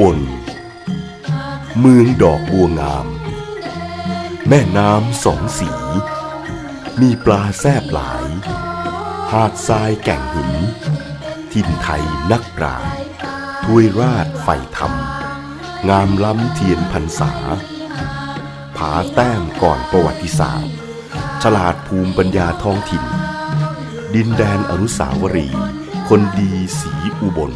บลเมืองดอกบัวงาม แม่น้ำสองสี มีปลาแซบหลาย หาดทรายแก่งหิน ทินไทยนักปราชญ์ถวยราชไฟธรรม งามล้ำเทียนพรรษา ผาแต้มก่อนประวัติศาสตร์ ฉลาดภูมิปัญญาท้องถิ่น ดินแดนอนุสาวรีย์คนดีสีอุบล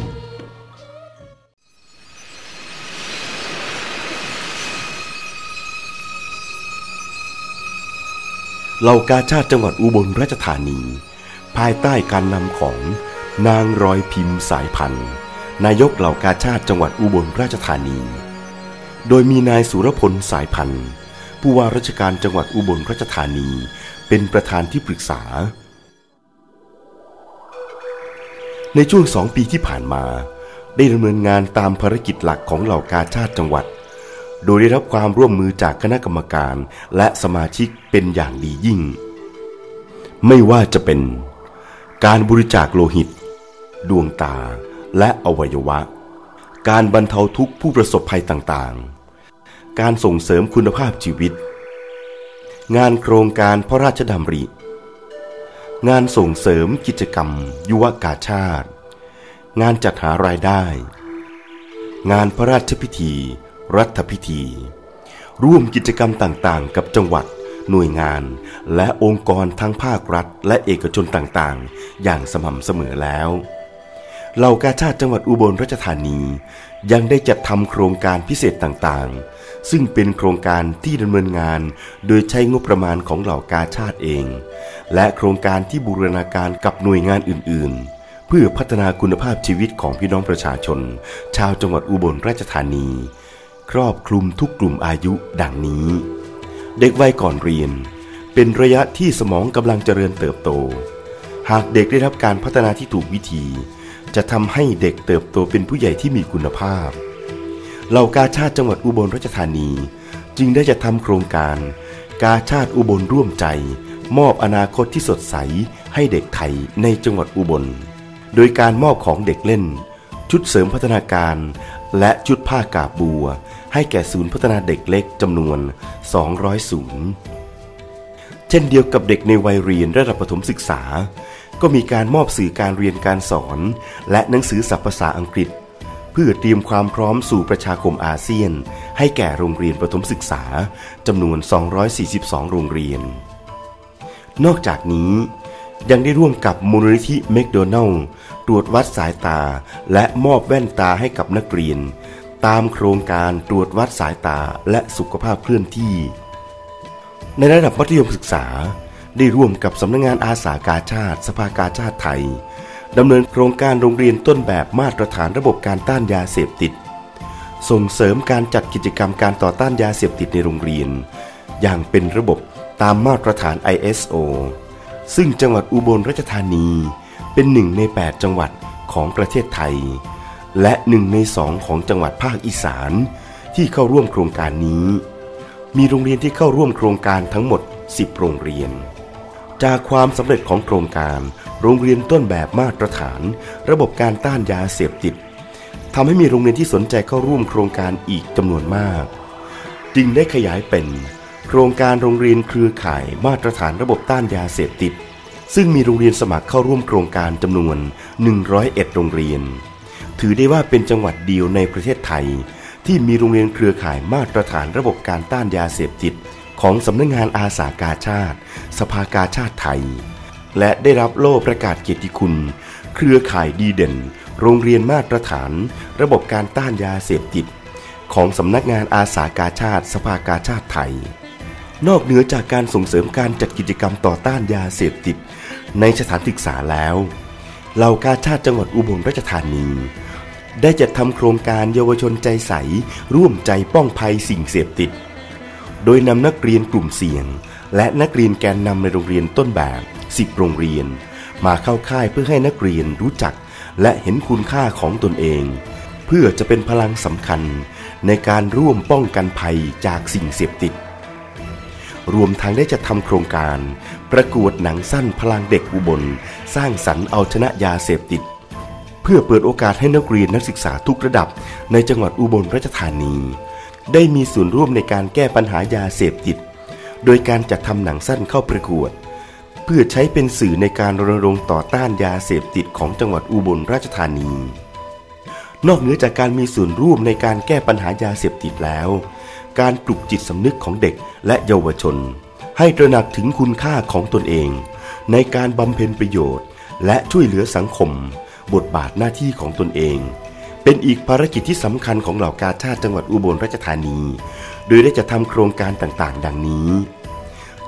เหล่ากาชาติจังหวัดอุบลราชธานี ภายใต้การนำของนางรอยพิมพ์สายพันธ์นายกเหล่ากาชาติจังหวัดอุบลราชธานี โดยมีนายสุรพลสายพันธ์ผู้ว่าราชการจังหวัดอุบลราชธานี เป็นประธานที่ปรึกษา ในช่วงสองปีที่ผ่านมา ได้ดำเนินงานตามภารกิจหลักของเหล่ากาชาติจังหวัด โดยได้รับความร่วมมือจากคณะกรรมการและสมาชิกเป็นอย่างดียิ่ง ไม่ว่าจะเป็น การบริจาคโลหิต ดวงตาและอวัยวะ การบรรเทาทุกข์ผู้ประสบภัยต่างๆ การส่งเสริมคุณภาพชีวิต งานโครงการพระราชดำริ งานส่งเสริมกิจกรรม ยุวกาชาติ งานจัดหารายได้ งานพระราชพิธี รัฐพิธี ร่วมกิจกรรมต่างๆ กับจังหวัด หน่วยงาน และองค์กรทั้งภาครัฐ และเอกชนต่างๆ อย่างสม่ำเสมอแล้วเหล่ากาชาติจังหวัดอุบลราชธานี ยังได้จัดทำโครงการพิเศษต่างๆ ซึ่งเป็นโครงการที่ดำเนินงาน โดยใช้งบประมาณของเหล่ากาชาติเอง และโครงการที่บูรณาการกับหน่วยงานอื่นๆ เพื่อพัฒนาคุณภาพชีวิตของพี่น้องประชาชน ชาวจังหวัดอุบลราชธานี ครอบคลุมทุกกลุ่มอายุดังนี้ เด็กวัยก่อนเรียน เป็นระยะที่สมองกำลังเจริญเติบโต หากเด็กได้รับการพัฒนาที่ถูกวิธี จะทำให้เด็กเติบโตเป็นผู้ใหญ่ที่มีคุณภาพเหล่ากาชาติจังหวัดอุบลราชธานี จึงได้จะทำโครงการ กาชาติอุบลร่วมใจ มอบอนาคตที่สดใสให้เด็กไทยในจังหวัดอุบล โดยการมอบของเด็กเล่น ชุดเสริมพัฒนาการ และชุดผ้ากาบบัว ให้แก่ศูนย์พัฒนาเด็กเล็กจำนวน 200ศูนย์เช่นเดียวกับเด็กในวัยเรียนระดับประถมศึกษา ก็มีการมอบสื่อการเรียนการสอน และหนังสือศัพท์ภาษาอังกฤษ เพื่อเตรียมความพร้อมสู่ประชาคมอาเซียน ให้แก่โรงเรียนประถมศึกษาจำนวน 242 โรงเรียน นอกจากนี้ ยังได้ร่วมกับมูลนิธิแมคโดนัลล์ตรวจวัดสายตา และมอบแว่นตาให้กับนักเรียน ตามโครงการตรวจวัดสายตาและสุขภาพเคลื่อนที่ ในระดับมัธยมศึกษา ได้ร่วมกับสำนักงงานอาสากาชาติ สภากาชาติไทยดำเนินโครงการโรงเรียนต้นแบบมาตรฐานระบบการต้านยาเสพติด ส่งเสริมการจัดกิจกรรมการต่อต้านยาเสพติดในโรงเรียน อย่างเป็นระบบตามมาตรฐาน ISO ซึ่งจังหวัดอุบลราชธานีเป็นหนึ่งใน 8 จังหวัดของประเทศไทย และหนึ่งในสองของจังหวัดภาคอีสานที่เข้าร่วมโครงการนี้ มีโรงเรียนที่เข้าร่วมโครงการทั้งหมด 10 โรงเรียน จากความสำเร็จของโครงการ โรงเรียนต้นแบบมาตรฐาน ระบบการต้านยาเสพติดทำให้มีโรงเรียนที่สนใจเข้าร่วมโครงการอีกจำนวนมาก จึงได้ขยายเป็น โครงการโรงเรียนเครือข่ายมาตรฐานระบบต้านยาเสพติด ซึ่งมีโรงเรียนสมัครเข้าร่วมโครงการจำนวน 101 โรงเรียน ถือได้ว่าเป็นจังหวัดเดียวในประเทศไทย ที่มีโรงเรียนเครือข่ายมาตรฐานระบบการต้านยาเสพติด ของสำนักงงานอาสากาชาติ สภากาชาติไทย และได้รับโล่ประกาศเกียรติคุณ เครือข่ายดีเด่น โรงเรียนมาตรฐาน ระบบการต้านยาเสพติด ของสำนักงานอาสากาชาติ สภากาชาติไทย นอกเหนือจากการส่งเสริมการจัดกิจกรรมต่อต้านยาเสพติด ในสถานศึกษาแล้วเหล่ากาชาติจังหวัดอุบลราชธานี ได้จัดทำโครงการเยาวชนใจใส ร่วมใจป้องภัยสิ่งเสพติด โดยนำนักเรียนกลุ่มเสี่ยง และนักเรียนแกนนำในโรงเรียนต้นแบบ10โรงเรียน มาเข้าค่ายเพื่อให้นักเรียนรู้จัก และเห็นคุณค่าของตนเอง เพื่อจะเป็นพลังสำคัญ ในการร่วมป้องกันภัยจากสิ่งเสพติด รวมทั้งได้จะทำโครงการ ประกวดหนังสั้นพลังเด็กอุบล สร้างสรรค์เอาชนะยาเสพติด เพื่อเปิดโอกาสให้นักเรียนนักศึกษาทุกระดับ ในจังหวัดอุบลราชธานี ได้มีส่วนร่วมในการแก้ปัญหายาเสพติด โดยการจัดทำหนังสั้นเข้าประกวด เพื่อใช้เป็นสื่อในการรณรงค์ต่อต้านยาเสพติดของจังหวัดอุบลราชธานี นอกเหนือจากการมีส่วนร่วมในการแก้ปัญหายาเสพติดแล้ว การปลุกจิตสำนึกของเด็กและเยาวชน ให้ตระหนักถึงคุณค่าของตนเอง ในการบำเพ็ญประโยชน์ และช่วยเหลือสังคม บทบาทหน้าที่ของตนเอง เป็นอีกภารกิจที่สำคัญของเหล่ากาชาติจังหวัดอุบลราชธานี โดยได้จะทำโครงการต่างๆ ดังนี้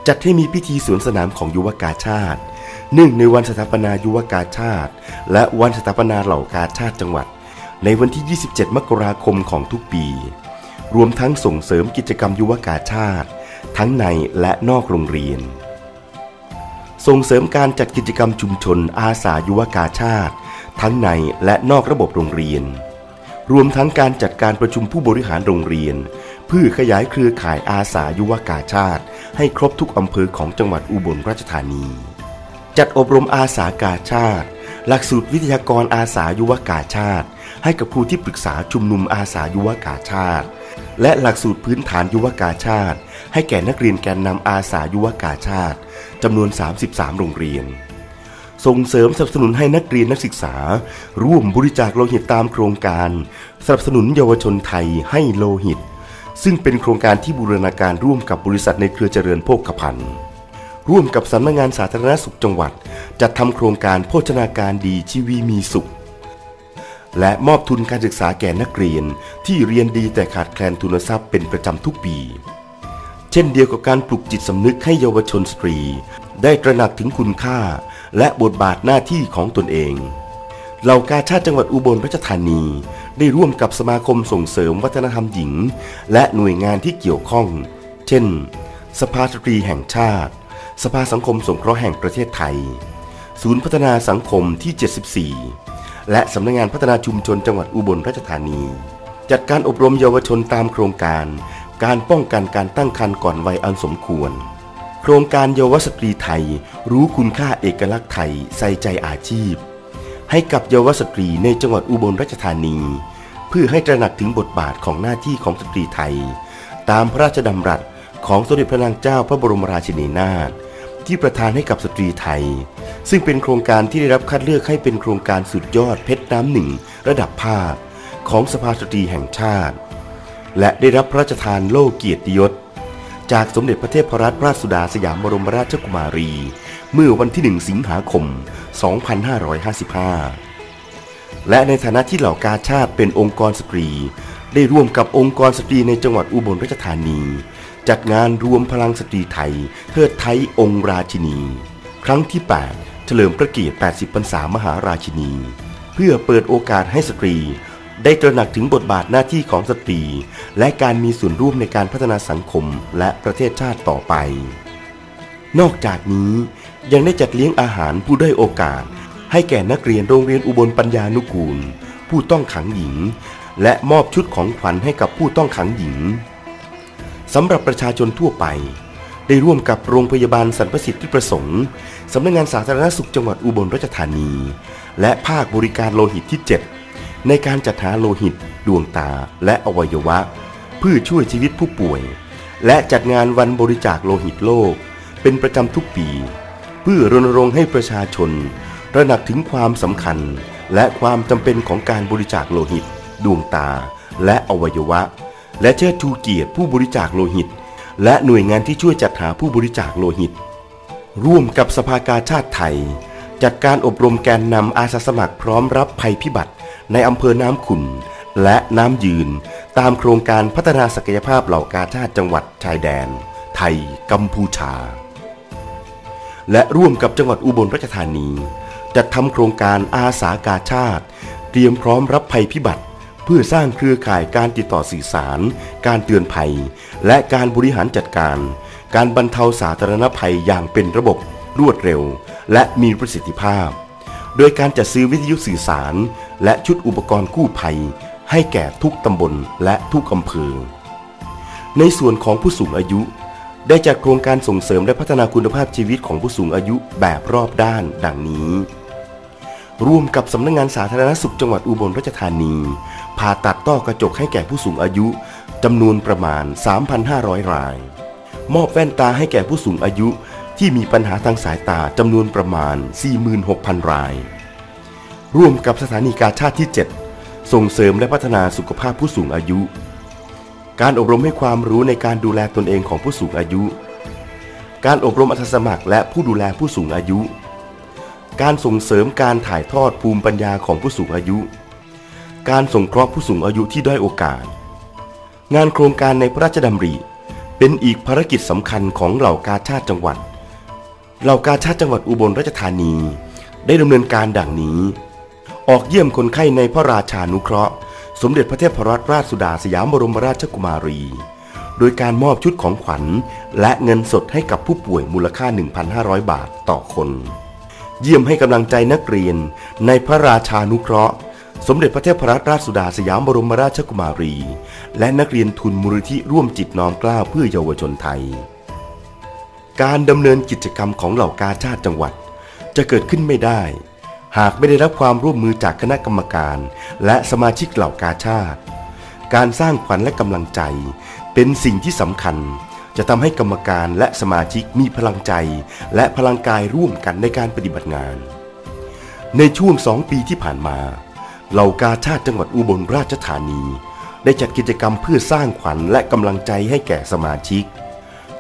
จัดให้มีพิธีสวนสนามของยุวกาชาติเนื่องในวันสถาปนายุวกาชาติ และวันสถาปนาเหล่ากาชาติจังหวัด ในวันที่ 27 มกราคมของทุกปี รวมทั้งส่งเสริมกิจกรรมยุวกาชาติ ทั้งในและนอกโรงเรียน ส่งเสริมการจัดกิจกรรมชุมชนอาสายุวกาชาติ ทั้งในและนอกระบบโรงเรียน รวมทั้งการจัดการประชุมผู้บริหารโรงเรียน เพื่อขยายเครือข่ายอาสายุวกาชาติ ให้ครบทุกอำเภอของจังหวัดอุบลราชธานี จัดอบรมอาสากาชาติ หลักสูตรวิทยากรอาสายุวกาชาติ ให้กับครูที่ปรึกษาชุมนุมอาสายุวกาชาติ และหลักสูตรพื้นฐานยุวกาชาติ ให้แก่นักเรียนแกนนำอาสายุวกาชาติจำนวน 33 โรงเรียน ส่งเสริมสนับสนุนให้นักเรียนนักศึกษา ร่วมบริจาคโลหิตตามโครงการ สนับสนุนเยาวชนไทยให้โลหิต ซึ่งเป็นโครงการที่บูรณาการร่วมกับบริษัทในเครือเจริญโภคภัณฑ์ ร่วมกับสำนักงานสาธารณสุขจังหวัด จัดทำโครงการโภชนาการดีชีวีมีสุข และมอบทุนการศึกษาแก่นักเรียนที่เรียนดีแต่ขาดแคลนทุนทรัพย์เป็นประจำทุกปี เช่นเดียวกับการปลุกจิตสำนึกให้เยาวชนสตรี ได้ตระหนักถึงคุณค่า และบทบาทหน้าที่ของตนเองเหล่ากาชาติจังหวัดอุบลราชธานี ได้ร่วมกับสมาคมส่งเสริมวัฒนธรรมหญิง และหน่วยงานที่เกี่ยวข้อง เช่น สภาสตรีแห่งชาติ สภาสังคมสงเคราะห์แห่งประเทศไทย ศูนย์พัฒนาสังคมที่ 74 และสำนักงานพัฒนาชุมชนจังหวัดอุบลราชธานี จัดการอบรมเยาวชนตามโครงการ การป้องกันการตั้งครรภ์ก่อนวัยอันสมควร โครงการเยาวสตรีไทย รู้คุณค่าเอกลักษณ์ไทยใส่ใจอาชีพ ให้กับเยาวสตรีในจังหวัดอุบลราชธานี เพื่อให้ตระหนักถึงบทบาทของหน้าที่ของสตรีไทย ตามพระราชดำรัส ของสมเด็จพระนางเจ้าพระบรมราชินีนาถที่ประทานให้กับสตรีไทย ซึ่งเป็นโครงการที่ได้รับคัดเลือกให้เป็นโครงการสุดยอดเพชรน้ำหนึ่งระดับภาคของสภาสตรีแห่งชาติ และได้รับพระราชทานโล่เกียรติยศ จากสมเด็จพระเทพรัตนราชสุดาสยามบรมราชกุมารี เมื่อวันที่ 1 สิงหาคม 2555 และในฐานะที่เหล่ากาชาติเป็นองค์กรสตรี ได้ร่วมกับองค์กรสตรีในจังหวัดอุบลราชธานี จัดงานรวมพลังสตรีไทยเทิดไทยองค์ราชินี ครั้งที่ 8 เฉลิมพระเกียรติ 80 พรรษามหาราชินี เพื่อเปิดโอกาสให้สตรี ได้ตระหนักถึงบทบาทหน้าที่ของสตรี และการมีส่วนร่วมในการพัฒนาสังคมและประเทศชาติต่อไป นอกจากนี้ยังได้จัดเลี้ยงอาหารผู้ได้โอกาส ให้แก่นักเรียนโรงเรียนอุบลปัญญานุกูล ผู้ต้องขังหญิง และมอบชุดของขวัญให้กับผู้ต้องขังหญิง สำหรับประชาชนทั่วไป ได้ร่วมกับโรงพยาบาลสรรพสิทธิประสงค์สำนักงานสาธารณสุขจังหวัดอุบลราชธานี และภาคบริการโลหิตที่ 7 ในการจัดหาโลหิต ดวงตา และอวัยวะ เพื่อช่วยชีวิตผู้ป่วย และจัดงานวันบริจาคโลหิตโลก เป็นประจำทุกปี เพื่อรณรงค์ให้ประชาชนระหนักถึงความสำคัญและความจำเป็นของการบริจาคโลหิต ดวงตา และอวัยวะ และเชิดชูเกียรติผู้บริจาคโลหิต และหน่วยงานที่ช่วยจัดหาผู้บริจาคโลหิต ร่วมกับสภากาชาติไทย จัดการอบรมแกนนำอาสาสมัครพร้อมรับภัยพิบัติ ในอำเภอน้ำขุนและน้ำยืน ตามโครงการพัฒนาศักยภาพเหล่ากาชาติจังหวัดชายแดน ไทย กัมพูชา และร่วมกับจังหวัดอุบลราชธานีจัดทำโครงการอาสากาชาติ เตรียมพร้อมรับภัยพิบัติ เพื่อสร้างเครือข่ายการติดต่อสื่อสาร การเตือนภัย และการบริหารจัดการ การบรรเทาสาธารณภัยอย่างเป็นระบบรวดเร็ว และมีประสิทธิภาพ โดยการจัดซื้อวิทยุสื่อสาร และชุดอุปกรณ์กู้ภัย ให้แก่ทุกตำบลและทุกอำเภอ ในส่วนของผู้สูงอายุ ได้จัดโครงการส่งเสริมและพัฒนาคุณภาพชีวิตของผู้สูงอายุแบบรอบด้านดังนี้ ร่วมกับสำนักงงานสาธารณสุขจังหวัดอุบลราชธานี ผ่าตัดต้อกระจกให้แก่ผู้สูงอายุจำนวนประมาณ 3,500 ราย มอบแว่นตาให้แก่ผู้สูงอายุที่มีปัญหาทางสายตาจำนวนประมาณ 46,000 ราย ร่วมกับสถานีการชาติที่ 7 ส่งเสริมและพัฒนาสุขภาพผู้สูงอายุ การอบรมให้ความรู้ในการดูแลตนเองของผู้สูงอายุ การอบรมอาสาสมัครและผู้ดูแลผู้สูงอายุ การส่งเสริมการถ่ายทอดภูมิปัญญาของผู้สูงอายุ การสงเคราะห์ผู้สูงอายุที่ด้อยโอกาส งานโครงการในพระราชดำริ เป็นอีกภารกิจสำคัญของเหล่ากาชาติจังหวัด เหล่ากาชาติจังหวัดอุบลราชธานี ได้ดำเนินการดังนี้ ออกเยี่ยมคนไข้ในพระราชานุเคราะห์ สมเด็จพระเทพรัตนราชสุดาสยามบรมราชกุมารี โดยการมอบชุดของขวัญ และเงินสดให้กับผู้ป่วยมูลค่า 1,500 บาทต่อคน เยี่ยมให้กำลังใจนักเรียนในพระราชานุเคราะห์ สมเด็จพระเทพรัตนราชสุดาสยามบรมราชกุมารี และนักเรียนทุนมูลนิธิร่วมจิตน้อมกล้าเพื่อเยาวชนไทย การดำเนินกิจกรรมของเหล่ากาชาติจังหวัด จะเกิดขึ้นไม่ได้ หากไม่ได้รับความร่วมมือจากคณะกรรมการ และสมาชิกเหล่ากาชาติ การสร้างขวัญและกำลังใจ เป็นสิ่งที่สำคัญ จะทำให้กรรมการและสมาชิกมีพลังใจ และพลังกายร่วมกันในการปฏิบัติงาน ในช่วงสองปีที่ผ่านมา เหล่ากาชาติจังหวัดอุบลราชธานี ได้จัดกิจกรรมเพื่อสร้างขวัญและกำลังใจให้แก่สมาชิก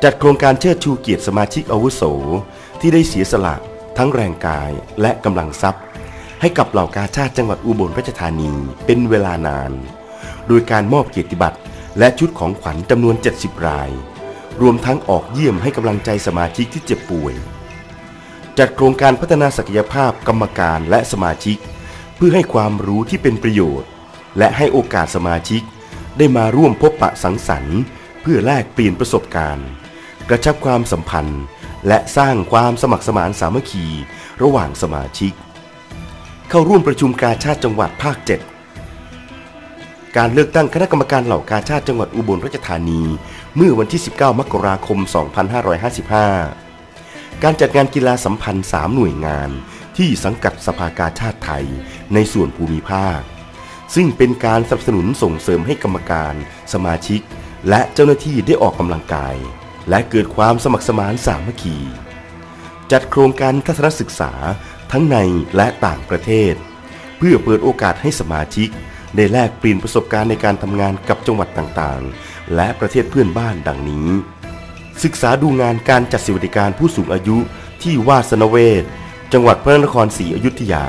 จัดโครงการเชิดชูเกียรติสมาชิกอาวุโส ที่ได้เสียสละทั้งแรงกายและกำลังทรัพย์ ให้กับเหล่ากาชาติจังหวัดอุบลราชธานีเป็นเวลานาน โดยการมอบเกียรติบัตรและชุดของขวัญจำนวน 70 ราย รวมทั้งออกเยี่ยมให้กำลังใจสมาชิกที่เจ็บป่วย จัดโครงการพัฒนาศักยภาพกรรมการและสมาชิก เพื่อให้ความรู้ที่เป็นประโยชน์ และให้โอกาสสมาชิก ได้มาร่วมพบปะสังสรรค์ เพื่อแลกเปลี่ยนประสบการณ์ กระชับความสัมพันธ์ และสร้างความสมัครสมานสามัคคี ระหว่างสมาชิก เข้าร่วมประชุมกาชาติจังหวัดภาค 7 การเลือกตั้งคณะกรรมการเหล่ากาชาติจังหวัดอุบลราชธานี เมื่อวันที่ 19 มกราคม 2555 การจัดงานกีฬาสัมพันธ์ 3 หน่วยงาน ที่สังกัดสภากาชาติไทยในส่วนภูมิภาค ซึ่งเป็นการสนับสนุนส่งเสริมให้กรรมการ สมาชิก และเจ้าหน้าที่ได้ออกกำลังกาย และเกิดความสมัครสมานสามัคคี จัดโครงการทัศนศึกษาทั้งในและต่างประเทศ เพื่อเปิดโอกาสให้สมาชิกได้แลกเปลี่ยนประสบการณ์ในการทำงานกับจังหวัดต่างๆ และประเทศเพื่อนบ้านดังนี้ ศึกษาดูงานการจัดสวัสดิการผู้สูงอายุที่วาสนเวศ จังหวัดพระนครศรีอยุธยา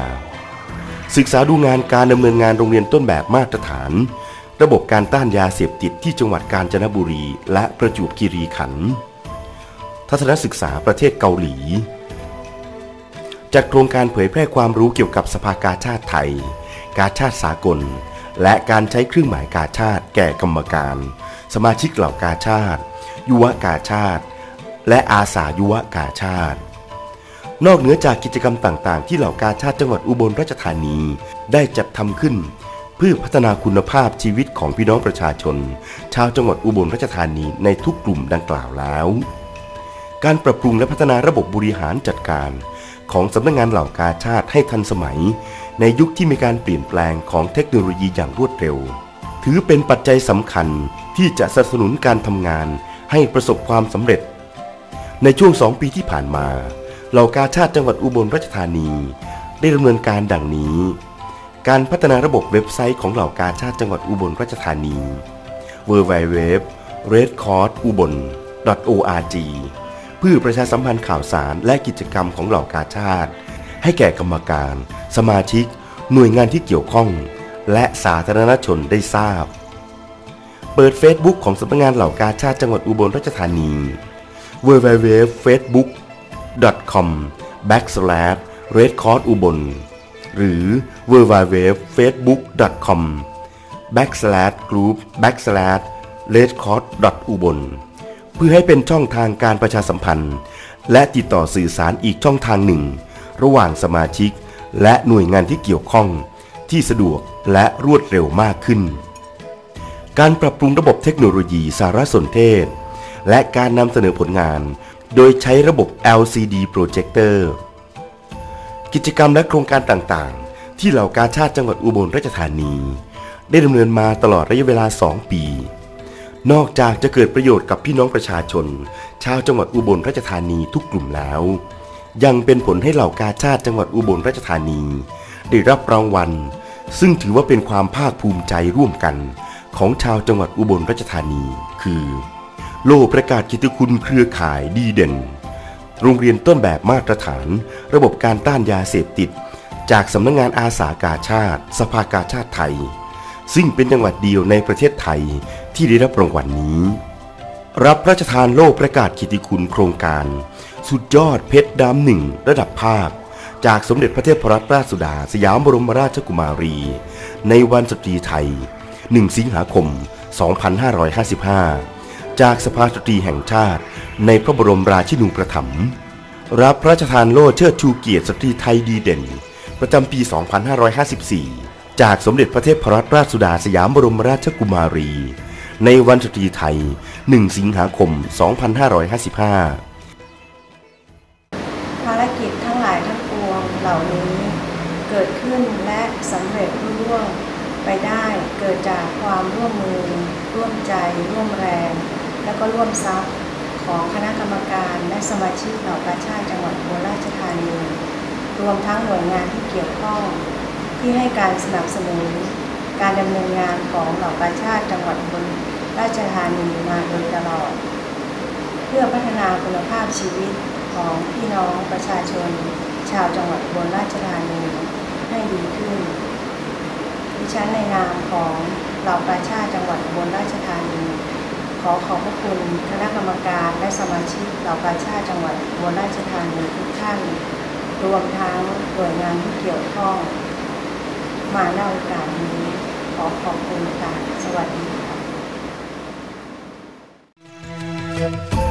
ศึกษาดูงานการดำเนินงานโรงเรียนต้นแบบมาตรฐาน ระบบการต้านยาเสพติดที่จังหวัดกาญจนบุรีและประจวบคีรีขันธ์ทัศนศึกษาประเทศเกาหลี จัดโครงการเผยแพร่ความรู้เกี่ยวกับสภากาชาติไทย กาชาติสากล และการใช้เครื่องหมายกาชาติแก่กรรมการ สมาชิกเหล่ากาชาติ ยุวกาชาติ และอาสายุวกาชาติ นอกเหนือจากกิจกรรมต่างๆ ที่เหล่ากาชาติจังหวัดอุบลราชธานี ได้จัดทำขึ้น เพื่อพัฒนาคุณภาพชีวิตของพี่น้องประชาชน ชาวจังหวัดอุบลราชธานีในทุกกลุ่มดังกล่าวแล้ว การปรับปรุงและพัฒนาระบบบริหารจัดการ ของสำนักงงานเหล่ากาชาติให้ทันสมัย ในยุคที่มีการเปลี่ยนแปลงของเทคโนโลยีอย่างรวดเร็ว ถือเป็นปัจจัยสำคัญที่จะสนับสนุนการทำงานให้ประสบความสำเร็จ ในช่วงสองปีที่ผ่านมา เหล่ากาชาติจังหวัดอุบลราชธานี ได้ดำเนินการดังนี้ การพัฒนาระบบเว็บไซต์ของเหล่ากาชาติจังหวัดอุบลราชธานี w w w r e d c o r d u b o n org เพื่อประชาสัมพันธ์ข่าวสารและกิจกรรมของเหล่ากาชาติ ให้แก่กรรมการ สมาชิก หน่วยงานที่เกี่ยวข้อง และสาธารณชนได้ทราบ เปิด Facebook ของสำนักงานเหล่ากาชาติจังหวัดอุบลราชธานี w w w f a c e b o o k r d u b o n หรือ www.facebook.com backslash group backslash red c o r d u b o n เพื่อให้เป็นช่องทางการประชาสัมพันธ์ และติดต่อสื่อสารอีกช่องทางหนึ่ง ระหว่างสมาชิก และหน่วยงานที่เกี่ยวข้อง ที่สะดวกและรวดเร็วมากขึ้น การปรับปรุงระบบเทคโนโลยีสารสนเทศ และการนำเสนอผลงาน โดยใช้ระบบ LCD Projector กิกิจกรรมและโครงการต่างๆ ที่เหล่ากาชาติจังหวัดอุบลราชธานี ได้ดำเนินมาตลอดระยะเวลา 2 ปี นอกจากจะเกิดประโยชน์กับพี่น้องประชาชน ชาวจังหวัดอุบลราชธานีทุกกลุ่มแล้ว ยังเป็นผลให้เหล่ากาชาติจังหวัดอุบลราชธานี ได้รับรางวัล ซึ่งถือว่าเป็นความภาคภูมิใจร่วมกันของชาวจังหวัดอุบลราชธานี คือ โล่ประกาศกิตติคุณเครือข่ายดีเด่น โรงเรียนต้นแบบมาตรฐาน ระบบการต้านยาเสพติด จากสำนักงงานอาสากาชาติ สภากาชาติไทย ซึ่งเป็นจังหวัดเดียวในประเทศไทยที่ได้รับรางวัลนนี้ รับพระราชทานโล่ประกาศกิตติคุณโครงการ สุดยอดเพชรดำหนึ่งระดับภาคจากสมเด็จพระเทพรัตนราชสุดาสยามบรมราชกุมารี ในวันสตรีไทย 1 สิงหาคม 2555 จากสภาสตรีแห่งชาติ ในพระบรมราชินูปถัมภ์รับพระราชทานโล่เชิดชูเกียรติสตรีไทยดีเด่น ประจำปี 2554 จากสมเด็จพระเทพรัตนราชสุดาสยามบรมราชกุมารี ในวันสตรีไทย 1 สิงหาคม 2555 ภารกิจทั้งหลายทั้งปวงเหล่านี้เกิดขึ้นและสำเร็จรุ่ร่วงไปได้เกิดจากความร่วมมือ ร่วมใจ ร่วมแรง และก็ร่วมทรัพย์ของคณะกรรมการและสมาชิกเหล่ากาชาติจังหวัดอุบลราชธานีรวมทั้งหน่วยงานที่เกี่ยวข้อง ที่ให้การสนับสนุน การดำเนินงานของเหล่ากาชาติจังหวัดอุบลราชธานีมาโดยตลอด เพื่อพัฒนาคุณภาพชีวิตของพี่น้องประชาชน ชาวจังหวัดอุบลราชธานีให้ดีขึ้นดิฉันในนามของเหล่าประชาจังหวัดอุบลราชธานี อขอบพระคุณคณะกรรมการและสมาชิกเหล่าประชาจังหวัดบนราชธานีทุกท่าน รวมทั้งหน่วยงานที่เกี่ยวข้อง มาในโอกาสนี้ ขอขอบคุณค่ะสวัสดีค่ะ